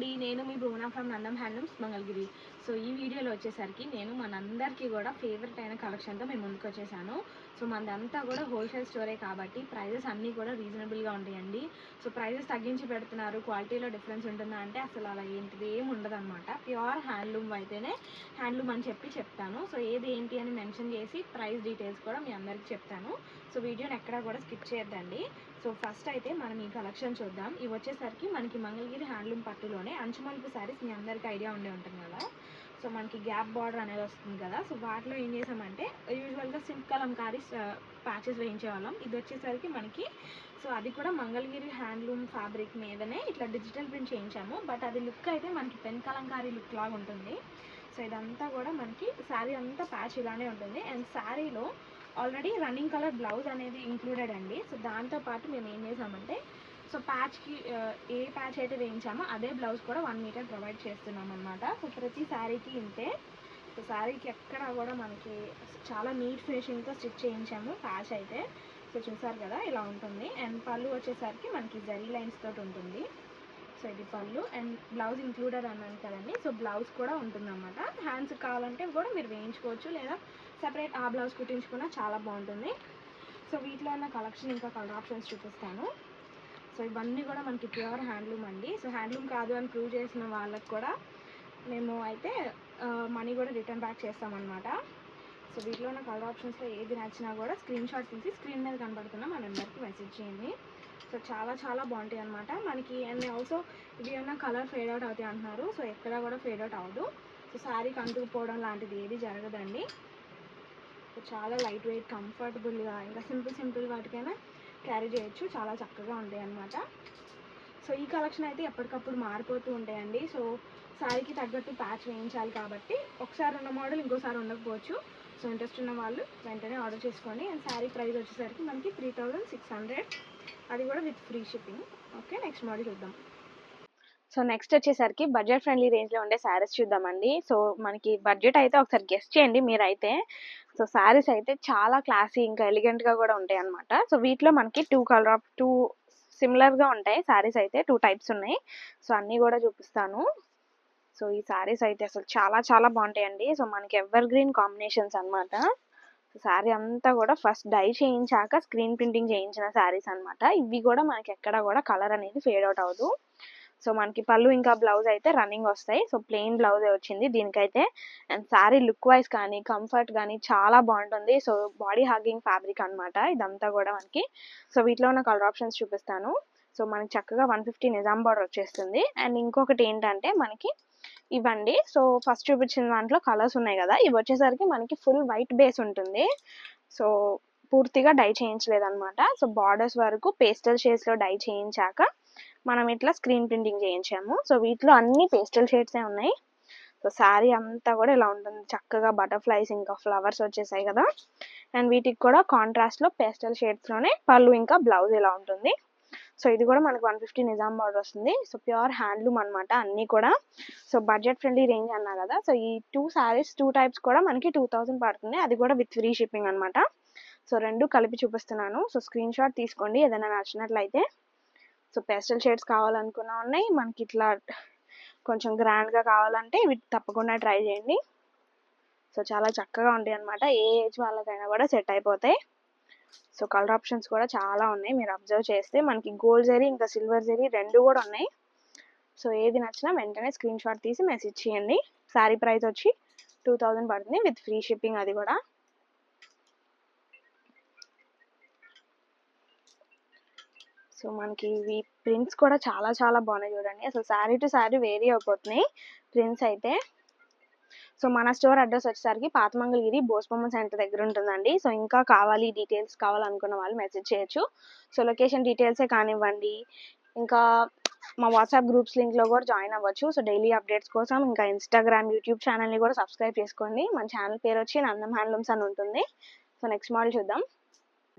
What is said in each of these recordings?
అండి. నేను మీ Bhuvana from Nandam handlooms Mangalagiri. So ఈ వీడియోలో వచ్చేసరికి నేను మనందరికీ కూడా ఫేవరెట్ అయిన కలెక్షన్తో మేము ముందుకు వచ్చేసాను. సో మనదంతా కూడా హోల్సేల్ స్టోరే కాబట్టి ప్రైజెస్ అన్నీ కూడా రీజనబుల్గా ఉంటాయండి. సో ప్రైజెస్ తగ్గించి పెడుతున్నారు. క్వాలిటీలో డిఫరెన్స్ ఉంటుందా అంటే అసలు అలా ఏంటిది ఏం ఉండదు అనమాట ప్యూర్ హ్యాండ్లూమ్ అయితేనే హ్యాండ్లూమ్ అని చెప్పి చెప్తాను. సో ఏది ఏంటి అని మెన్షన్ చేసి ప్రైస్ డీటెయిల్స్ కూడా మీ అందరికి చెప్తాను. సో వీడియోని ఎక్కడా కూడా స్కిప్ చేయొద్దండి. సో ఫస్ట్ అయితే మనం ఈ కలెక్షన్ చూద్దాం. ఇవి వచ్చేసరికి మనకి మంగళగిరి హ్యాండ్లూమ్ పట్టులోనే అంచుమలుపు శారీస్ మీ అందరికీ ఐడియా ఉండే ఉంటుంది కదా. సో మనకి గ్యాప్ బార్డర్ అనేది వస్తుంది కదా. సో వాటిలో ఏం చేసామంటే యూజువల్గా సింక్ కలంకారీ ప్యాచెస్ వేయించేవాళ్ళం. ఇది వచ్చేసరికి మనకి సో అది కూడా మంగళగిరి హ్యాండ్లూమ్ ఫ్యాబ్రిక్ మీదనే ఇట్లా డిజిటల్ ప్రింట్ చేయించాము. బట్ అది లుక్ అయితే మనకి పెన్ కలంకారీ లుక్ లాగా ఉంటుంది. సో ఇదంతా కూడా మనకి శారీ అంతా ప్యాచ్ ఇలానే ఉంటుంది. అండ్ శారీలో ఆల్రెడీ రన్నింగ్ కలర్ బ్లౌజ్ అనేది ఇంక్లూడెడ్ అండి. సో దాంతోపాటు మేము ఏం చేసామంటే సో ప్యాచ్కి ఏ ప్యాచ్ అయితే వేయించామో అదే బ్లౌజ్ కూడా వన్ మీటర్ ప్రొవైడ్ చేస్తున్నాం అనమాట సో ప్రతి శారీకి ఇంతే. సో శారీకి ఎక్కడ కూడా మనకి చాలా నీట్ ఫినిషింగ్తో స్టిచ్ చేయించాము ప్యాచ్ అయితే. సో చూసారు కదా ఇలా ఉంటుంది. అండ్ పళ్ళు వచ్చేసరికి మనకి జరీ లైన్స్ తోటి ఉంటుంది. సో ఇది పళ్ళు. అండ్ బ్లౌజ్ ఇంక్లూడెడ్ అన్నాను కదండి. సో బ్లౌజ్ కూడా ఉంటుందన్నమాట. హ్యాండ్స్ కావాలంటే కూడా మీరు వేయించుకోవచ్చు. లేదా సెపరేట్ ఆ బ్లౌజ్ కుట్టించుకున్న చాలా బాగుంటుంది. సో వీటిలో ఉన్న కలెక్షన్ ఇంకా కలర్ ఆప్షన్స్ చూపిస్తాను. సో ఇవన్నీ కూడా మనకి ప్యూర్ హ్యాండ్లూమ్ అండి. సో హ్యాండ్లూమ్ కాదు అని ప్రూవ్ చేసిన వాళ్ళకి కూడా మేము అయితే మనీ కూడా రిటర్న్ బ్యాక్ చేస్తామన్నమాట. సో వీటిలో ఉన్న కలర్ ఆప్షన్స్లో ఏది నచ్చినా కూడా స్క్రీన్ షాట్ తీసి స్క్రీన్ మీద కనబడుతున్న మన నెంబర్కి మెసేజ్ చేయండి. సో చాలా చాలా బాగుంటాయి అనమాట మనకి అండ్ ఆల్సో ఇవి ఏమైనా కలర్ ఫేడ్ అవుట్ అవుతాయి అంటున్నారు. సో ఎక్కడ కూడా ఫేడ్ అవుట్ అవ్వదు. సో శారీకి అంటుకుపోవడం లాంటిది ఏది జరగదండి. చాలా లైట్ వెయిట్ కంఫర్టబుల్గా ఇంకా సింపుల్ సింపుల్ వాటికైనా క్యారీ చేయొచ్చు. చాలా చక్కగా ఉంటాయి అన్నమాట. సో ఈ కలెక్షన్ అయితే ఎప్పటికప్పుడు మారిపోతూ ఉంటాయండి. సో శారీకి తగ్గట్టు ప్యాచ్ వేయించాలి కాబట్టి ఒకసారి ఉన్న మోడల్ ఇంకోసారి ఉండకపోవచ్చు. సో ఇంట్రెస్ట్ ఉన్న వాళ్ళు వెంటనే ఆర్డర్ చేసుకోండి. అండ్ శారీ ప్రైస్ వచ్చేసరికి మనకి త్రీ థౌజండ్ సిక్స్ హండ్రెడ్. అది కూడా with free shipping. Okay next model చూద్దాం. సో నెక్స్ట్ వచ్చేసరికి బడ్జెట్ ఫ్రెండ్లీ రేంజ్లో ఉండే శారీస్ చూద్దామండి. సో మనకి బడ్జెట్ అయితే ఒకసారి గెస్ట్ చేయండి మీరైతే. సో శారీస్ అయితే చాలా క్లాసీ ఇంకా ఎలిగెంట్గా కూడా ఉంటాయి అనమాట సో వీటిలో మనకి టూ కలర్ ఆఫ్ టూ సిమిలర్గా ఉంటాయి శారీస్ అయితే టూ టైప్స్ ఉన్నాయి. సో అన్నీ కూడా చూపిస్తాను. సో ఈ శారీస్ అయితే అసలు చాలా చాలా బాగుంటాయండి. సో మనకి ఎవర్ గ్రీన్ కాంబినేషన్స్ అనమాట శారీ అంతా కూడా ఫస్ట్ డై చేయించాక స్క్రీన్ ప్రింటింగ్ చేయించిన శారీస్ అనమాట ఇవి కూడా మనకి ఎక్కడ కూడా కలర్ అనేది ఫేడ్ అవుట్ అవ్వదు. సో మనకి పళ్ళు ఇంకా బ్లౌజ్ అయితే రన్నింగ్ వస్తాయి. సో ప్లెయిన్ బ్లౌజే వచ్చింది దీనికైతే. అండ్ శారీ లుక్ వైజ్ కానీ కంఫర్ట్ కానీ చాలా బాగుంటుంది. సో బాడీ హాగింగ్ ఫ్యాబ్రిక్ అనమాట ఇదంతా కూడా మనకి. సో వీటిలో ఉన్న కలర్ ఆప్షన్స్ చూపిస్తాను. సో మనకి చక్కగా వన్ ఫిఫ్టీ నిజాం బార్డర్ వచ్చేస్తుంది. అండ్ ఇంకొకటి ఏంటంటే మనకి ఇవ్వండి. సో ఫస్ట్ చూపించిన దాంట్లో కలర్స్ ఉన్నాయి కదా. ఇవి వచ్చేసరికి మనకి ఫుల్ వైట్ బేస్ ఉంటుంది. సో పూర్తిగా డై చేయించలేదు అనమాట సో బార్డర్స్ వరకు పేస్టల్ షేడ్స్లో డై చేయించాక మనం ఇట్లా స్క్రీన్ ప్రింటింగ్ చేయించాము. సో వీటిలో అన్ని పేస్టల్ షేడ్సే ఉన్నాయి. సో శారీ అంతా కూడా ఇలా ఉంటుంది. చక్కగా బటర్ఫ్లైస్ ఇంకా ఫ్లవర్స్ వచ్చేసాయి కదా. అండ్ వీటికి కూడా కాంట్రాస్ట్లో పేస్టల్ షేడ్స్లోనే పళ్ళు ఇంకా బ్లౌజ్ ఇలా ఉంటుంది. సో ఇది కూడా మనకు వన్ ఫిఫ్టీ నిజాం బార్డర్ వస్తుంది. సో ప్యూర్ హ్యాండ్లూమ్ అనమాట అన్నీ కూడా. సో బడ్జెట్ ఫ్రెండ్లీ రేంజ్ అన్నా కదా. సో ఈ టూ శారీస్ టూ టైప్స్ కూడా మనకి టూ థౌసండ్ పడుతుంది. అది కూడా విత్ ఫ్రీ షిప్పింగ్ అనమాట సో రెండు కలిపి చూపిస్తున్నాను. సో స్క్రీన్ షాట్ తీసుకోండి. ఏదైనా నచ్చినట్లయితే. సో పేస్టల్ షేడ్స్ కావాలనుకున్నా ఉన్నాయి మనకి ఇట్లా కొంచెం గ్రాండ్గా కావాలంటే వీటి తప్పకుండా ట్రై చేయండి. సో చాలా చక్కగా ఉంటాయి అనమాట ఏ ఏజ్ వాళ్ళకైనా కూడా సెట్ అయిపోతాయి. సో కలర్ ఆప్షన్స్ కూడా చాలా ఉన్నాయి. మీరు అబ్జర్వ్ చేస్తే మనకి గోల్డ్ జరీ ఇంకా సిల్వర్ జరీ రెండు కూడా ఉన్నాయి. సో ఏది నచ్చినా వెంటనే స్క్రీన్ షాట్ తీసి మెసేజ్ చేయండి. శారీ ప్రైస్ వచ్చి టూ థౌజండ్ పడుతుంది విత్ ఫ్రీ షిప్పింగ్ అది కూడా. సో మనకి ఇవి ప్రింట్స్ కూడా చాలా చాలా బాగున్నాయి చూడండి. అసలు శారీ టు శారీ వేరీ అయిపోతున్నాయి. ప్రింట్స్ అయితే. సో మన స్టోర్ అడ్రస్ వచ్చేసరికి పాతమంగళగిరి బోస్బొమ్మ సెంటర్ దగ్గర ఉంటుందండి. సో ఇంకా కావాలి డీటెయిల్స్ కావాలనుకున్న వాళ్ళు మెసేజ్ చేయొచ్చు. సో లొకేషన్ డీటెయిల్సే కానివ్వండి. ఇంకా మా వాట్సాప్ గ్రూప్స్ లింక్లో కూడా జాయిన్ అవ్వచ్చు. సో డైలీ అప్డేట్స్ కోసం ఇంకా ఇన్స్టాగ్రామ్ యూట్యూబ్ ఛానల్ని కూడా సబ్స్క్రైబ్ చేసుకోండి. మన ఛానల్ పేరు వచ్చి నందం హ్యాండ్లూమ్స్ అని ఉంటుంది. సో నెక్స్ట్ మోడల్ చూద్దాం.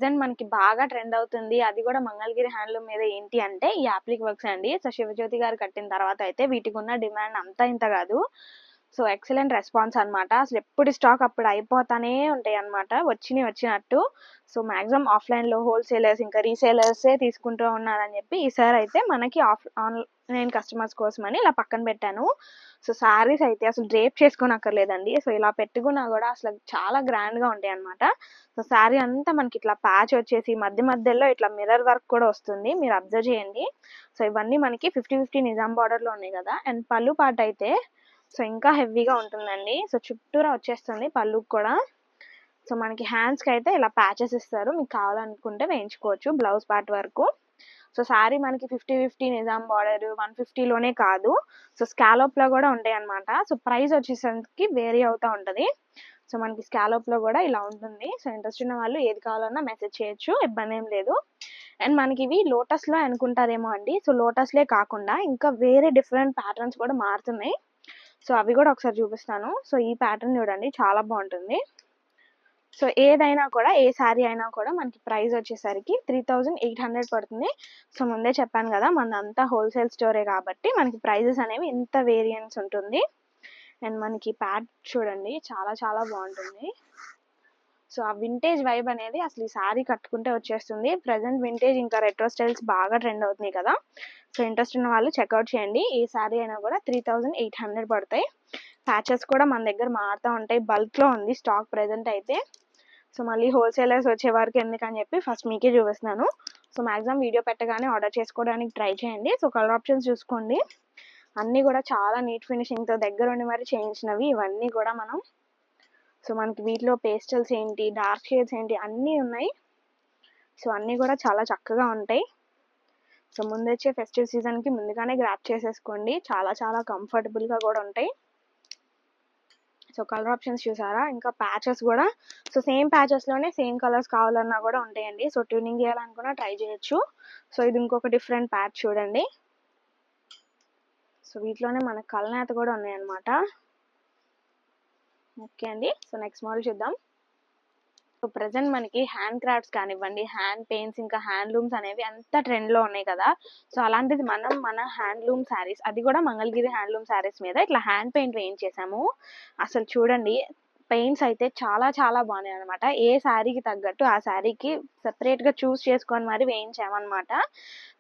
ప్రజెంట్ మనకి బాగా ట్రెండ్ అవుతుంది. అది కూడా మంగళగిరి హ్యాండ్లూమ్ మీద ఏంటి అంటే ఈ యాప్లిక్ వర్క్స్ అండి. సో శివజ్యోతి గారు కట్టిన తర్వాత అయితే వీటికి ఉన్న డిమాండ్ అంతా ఇంత కాదు. సో ఎక్సలెంట్ రెస్పాన్స్ అనమాట అసలు ఎప్పుడు స్టాక్ అప్పుడు అయిపోతానే ఉంటాయి అన్నమాట. వచ్చినాయి వచ్చినట్టు. సో మాక్సిమం ఆఫ్లైన్లో హోల్సేలర్స్ ఇంకా రీసేలర్సే తీసుకుంటూ ఉన్నారని చెప్పి ఈసారి అయితే మనకి ఆఫ్ ఆన్ కస్టమర్స్ కస్టమర్స్ కోసమని ఇలా పక్కన పెట్టాను. సో శారీస్ అయితే అసలు డ్రేప్ చేసుకోనక్కర్లేదండి. సో ఇలా పెట్టుకున్నా కూడా అసలు చాలా గ్రాండ్గా ఉంటాయి అనమాట సో శారీ అంతా మనకి ఇట్లా ప్యాచ్ వచ్చేసి మధ్య మధ్యలో ఇట్లా మిర్రర్ వర్క్ కూడా వస్తుంది. మీరు అబ్జర్వ్ చేయండి. సో ఇవన్నీ మనకి ఫిఫ్టీ ఫిఫ్టీ నిజాం బార్డర్లో ఉన్నాయి కదా. అండ్ పళ్ళు పాట అయితే సో ఇంకా హెవీగా ఉంటుందండి. సో చుట్టూరా వచ్చేస్తుంది పళ్ళుకి కూడా. సో మనకి హ్యాండ్స్కి అయితే ఇలా ప్యాచెస్ ఇస్తారు. మీకు కావాలనుకుంటే వేయించుకోవచ్చు బ్లౌజ్ పార్ట్ వరకు. సో శారీ మనకి fifty fifty Nizam border one ఫిఫ్టీలోనే కాదు. సో స్కాలోప్లో కూడా ఉంటాయి అనమాట సో ప్రైస్ వచ్చేసరికి వేరీ అవుతూ ఉంటుంది. సో మనకి స్కాలోప్లో కూడా ఇలా ఉంటుంది. సో ఇంట్రెస్ట్ ఉన్న వాళ్ళు ఏది కావాలన్నా మెసేజ్ చేయొచ్చు ఇబ్బంది ఏం లేదు. అండ్ మనకి ఇవి లోటస్లో అనుకుంటారేమో అండి. సో లోటస్లే కాకుండా ఇంకా వేరే డిఫరెంట్ ప్యాటర్న్స్ కూడా మారుతున్నాయి. సో అవి కూడా ఒకసారి చూపిస్తాను. సో ఈ ప్యాటర్న్ చూడండి చాలా బాగుంటుంది. సో ఏదైనా కూడా ఏ శారీ అయినా కూడా మనకి ప్రైస్ వచ్చేసరికి త్రీ థౌజండ్ ఎయిట్ హండ్రెడ్ పడుతుంది. సో ముందే చెప్పాను కదా మనదంతా హోల్సేల్ స్టోరే కాబట్టి మనకి ప్రైజెస్ అనేవి ఇంత వేరియన్స్ ఉంటుంది. అండ్ మనకి ప్యాడ్ చూడండి చాలా చాలా బాగుంటుంది. సో ఆ వింటేజ్ వైబ్ అనేది అసలు ఈ శారీ కట్టుకుంటే వచ్చేస్తుంది. ప్రజెంట్ వింటేజ్ ఇంకా రెట్రో స్టైల్స్ బాగా ట్రెండ్ అవుతున్నాయి కదా. సో ఇంట్రెస్ట్ ఉన్న వాళ్ళు చెక్అవుట్ చేయండి. ఈ శారీ అయినా కూడా త్రీ థౌజండ్ ఎయిట్ హండ్రెడ్ పడతాయి. ప్యాచెస్ కూడా మన దగ్గర మారుతూ ఉంటాయి. బల్క్లో ఉంది స్టాక్ ప్రజెంట్ అయితే. సో మళ్ళీ హోల్సేలర్స్ వచ్చే వరకు ఎందుకని చెప్పి ఫస్ట్ మీకే చూపిస్తున్నాను. సో మ్యాక్సిమం వీడియో పెట్టగానే ఆర్డర్ చేసుకోవడానికి ట్రై చేయండి. సో కలర్ ఆప్షన్స్ చూసుకోండి. అన్నీ కూడా చాలా నీట్ ఫినిషింగ్తో దగ్గర ఉండి మరి చేయించినవి. ఇవన్నీ కూడా మనం సో మనకి వీటిలో పేస్టల్స్ ఏంటి డార్క్ షేడ్స్ ఏంటి అన్నీ ఉన్నాయి. సో అన్నీ కూడా చాలా చక్కగా ఉంటాయి. సో ముందు వచ్చే ఫెస్టివ్ సీజన్కి ముందుగానే గ్రాప్ చేసేసుకోండి. చాలా చాలా కంఫర్టబుల్గా కూడా ఉంటాయి. సో కలర్ ఆప్షన్స్ చూసారా? ఇంకా ప్యాచెస్ కూడా. సో సేమ్ ప్యాచెస్లోనే సేమ్ కలర్స్ కావాలన్నా కూడా ఉంటాయండి. సో ట్యూనింగ్ చేయాలనుకున్నా ట్రై చేయొచ్చు. సో ఇది ఇంకొక డిఫరెంట్ ప్యాచ్ చూడండి. సో వీటిలోనే మనకు కలనేత కూడా ఉన్నాయన్నమాట. ఓకే అండి. సో నెక్స్ట్ మోడల్ చూద్దాం. ప్రజెంట్ మనకి హ్యాండ్ క్రాఫ్ట్స్ కానివ్వండి హ్యాండ్ పెయింట్స్ ఇంకా హ్యాండ్లూమ్స్ అనేవి అంత ట్రెండ్లో ఉన్నాయి కదా. సో అలాంటిది మనం మన హ్యాండ్లూమ్ శారీస్ అది కూడా మంగళగిరి హ్యాండ్లూమ్ శారీస్ మీద ఇట్లా హ్యాండ్ పెయింట్ వేయించేసాము. అసలు చూడండి పెయింట్స్ అయితే చాలా చాలా బాగున్నాయి అనమాట ఏ శారీకి తగ్గట్టు ఆ శారీకి సెపరేట్గా చూస్ చేసుకొని మరి వేయించామన్నమాట.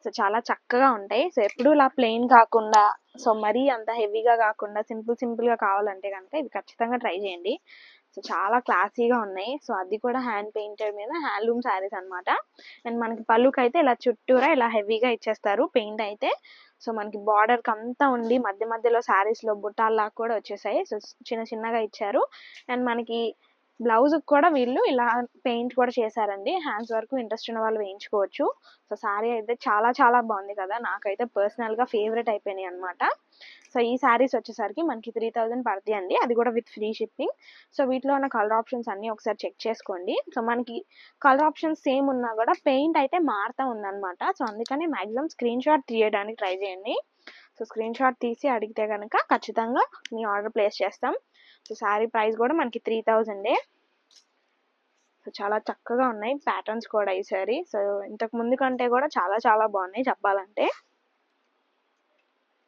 సో చాలా చక్కగా ఉంటాయి. సో ఎప్పుడు ఇలా ప్లెయిన్ కాకుండా సో మరీ అంత హెవీగా కాకుండా సింపుల్ సింపుల్గా కావాలంటే కనుక ఇవి ఖచ్చితంగా ట్రై చేయండి. సో చాలా క్లాసీగా ఉన్నాయి. సో అది కూడా హ్యాండ్ పెయింటెడ్ మీద హ్యాండ్లూమ్ శారీస్ అనమాట అండ్ మనకి పళ్ళుకి అయితే ఇలా చుట్టూరా ఇలా హెవీగా ఇచ్చేస్తారు పెయింట్ అయితే. సో మనకి బార్డర్కి అంతా ఉండి మధ్య మధ్యలో శారీస్లో బుట్టాల్లాగా కూడా వచ్చేసాయి. సో చిన్న చిన్నగా ఇచ్చారు. అండ్ మనకి బ్లౌజ్ కూడా వీళ్ళు ఇలా పెయింట్ కూడా చేశారండి. హ్యాండ్స్ వరకు ఇంట్రెస్ట్ ఉన్న వాళ్ళు వేయించుకోవచ్చు. సో శారీ అయితే చాలా చాలా బాగుంది కదా. నాకైతే పర్సనల్గా ఫేవరెట్ అయిపోయినాయి అనమాట సో ఈ శారీస్ వచ్చేసరికి మనకి త్రీ థౌజండ్ పడుతుంది అండి. అది కూడా విత్ ఫ్రీ షిప్పింగ్ సో వీటిలో ఉన్న కలర్ ఆప్షన్స్ అన్నీ ఒకసారి చెక్ చేసుకోండి. సో మనకి కలర్ ఆప్షన్స్ సేమ్ ఉన్నా కూడా పెయింట్ అయితే మారుతూ ఉందన్నమాట. సో అందుకని మ్యాక్సిమం స్క్రీన్ షాట్ తీయడానికి ట్రై చేయండి. సో స్క్రీన్ షాట్ తీసి అడిగితే కనుక ఖచ్చితంగా మీ ఆర్డర్ ప్లేస్ చేస్తాం. సో శారీ ప్రైస్ కూడా మనకి త్రీ థౌజండే. సో చాలా చక్కగా ఉన్నాయి ప్యాటర్న్స్ కూడా ఈ సారీ. సో ఇంతకు ముందు కంటే కూడా చాలా చాలా బాగున్నాయి చెప్పాలంటే.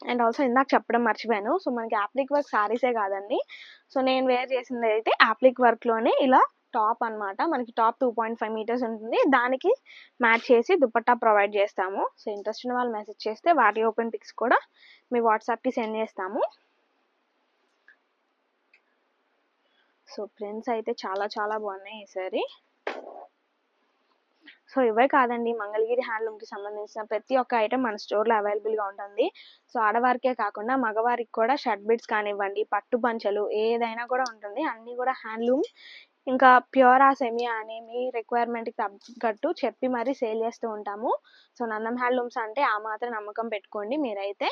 అండ్ ఆల్సో ఇందాక చెప్పడం మర్చిపోయాను. సో మనకి యాప్లిక్ వర్క్ శారీసే కాదండి. సో నేను వేర్ చేసింది అయితే యాప్లిక్ వర్క్లోనే ఇలా టాప్ అన్నమాట. మనకి top two point five metres ఉంటుంది. దానికి మ్యాచ్ చేసి దుపట్టా ప్రొవైడ్ చేస్తాము. సో ఇంట్రెస్ట్ ఉన్న వాళ్ళు మెసేజ్ చేస్తే వాటి ఓపెన్ పిక్స్ కూడా మీ వాట్సాప్కి సెండ్ చేస్తాము. సో ప్రింట్స్ అయితే చాలా చాలా బాగున్నాయి ఈసారి సో ఇవే కాదండి. మంగళగిరి హ్యాండ్లూమ్కి సంబంధించిన ప్రతి ఒక్క ఐటమ్ మన స్టోర్లో అవైలబుల్గా ఉంటుంది. సో ఆడవారికే కాకుండా మగవారికి కూడా షర్ట్ బిట్స్ కానివ్వండి పట్టు పంచలు ఏదైనా కూడా ఉంటుంది. అన్నీ కూడా హ్యాండ్లూమ్. ఇంకా ప్యూర్ ఆ సెమీ అని మీ రిక్వైర్మెంట్కి తగ్గట్టు చెప్పి మరీ సేల్ చేస్తూ ఉంటాము. సో నందం హ్యాండ్లూమ్స్ అంటే ఆ మాత్రం నమ్మకం పెట్టుకోండి మీరైతే.